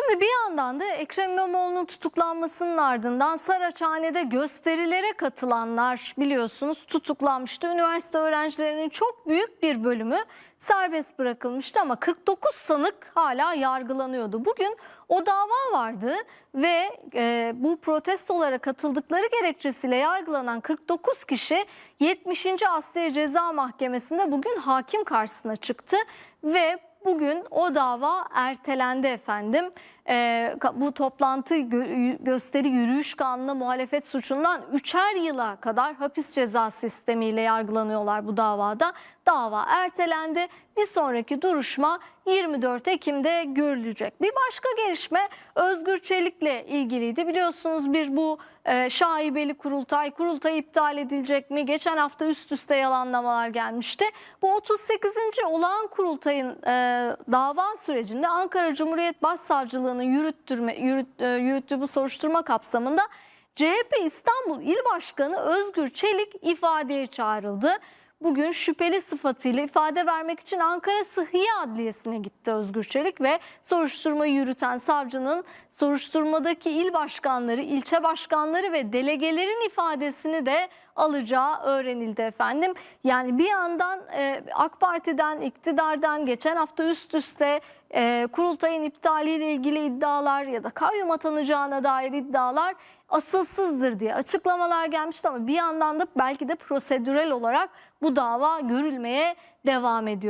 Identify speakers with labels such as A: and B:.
A: Şimdi bir yandan da Ekrem İmamoğlu'nun tutuklanmasının ardından Saraçhane'de gösterilere katılanlar biliyorsunuz tutuklanmıştı. Üniversite öğrencilerinin çok büyük bir bölümü serbest bırakılmıştı ama 49 sanık hala yargılanıyordu. Bugün o dava vardı ve e, bu protestolara katıldıkları gerekçesiyle yargılanan 49 kişi 70. Asliye Ceza Mahkemesi'nde bugün hakim karşısına çıktı ve Bugün o dava ertelendi efendim. Ee, bu toplantı gö- gösteri yürüyüş kanunu muhalefet suçundan üçer yıla kadar hapis ceza sistemiyle yargılanıyorlar bu davada. Dava ertelendi. Bir sonraki duruşma 24 Ekim'de görülecek. Bir başka gelişme Özgür Çelik'le ilgiliydi. Biliyorsunuz bir bu e, şaibeli kurultay, kurultay iptal edilecek mi? Geçen hafta üst üste yalanlamalar gelmişti. Bu 38. olağan kurultayın e, dava sürecinde Ankara Cumhuriyet Başsavcılığı'nın yürüttürme, yürüt, e, yürüttüğü bu soruşturma kapsamında CHP İstanbul İl Başkanı Özgür Çelik ifadeye çağrıldı. Bugün şüpheli sıfatıyla ifade vermek için Ankara Sıhhiye Adliyesi'ne gitti Özgür Çelik ve soruşturmayı yürüten savcının soruşturmadaki il başkanları, ilçe başkanları ve delegelerin ifadesini de alacağı öğrenildi efendim. Yani bir yandan e, AK Parti'den, iktidardan geçen hafta üst üste e, kurultayın iptaliyle ilgili iddialar ya da kayyum atanacağına dair iddialar asılsızdır diye açıklamalar gelmişti ama bir yandan da belki de prosedürel olarak bu dava görülmeye devam ediyor.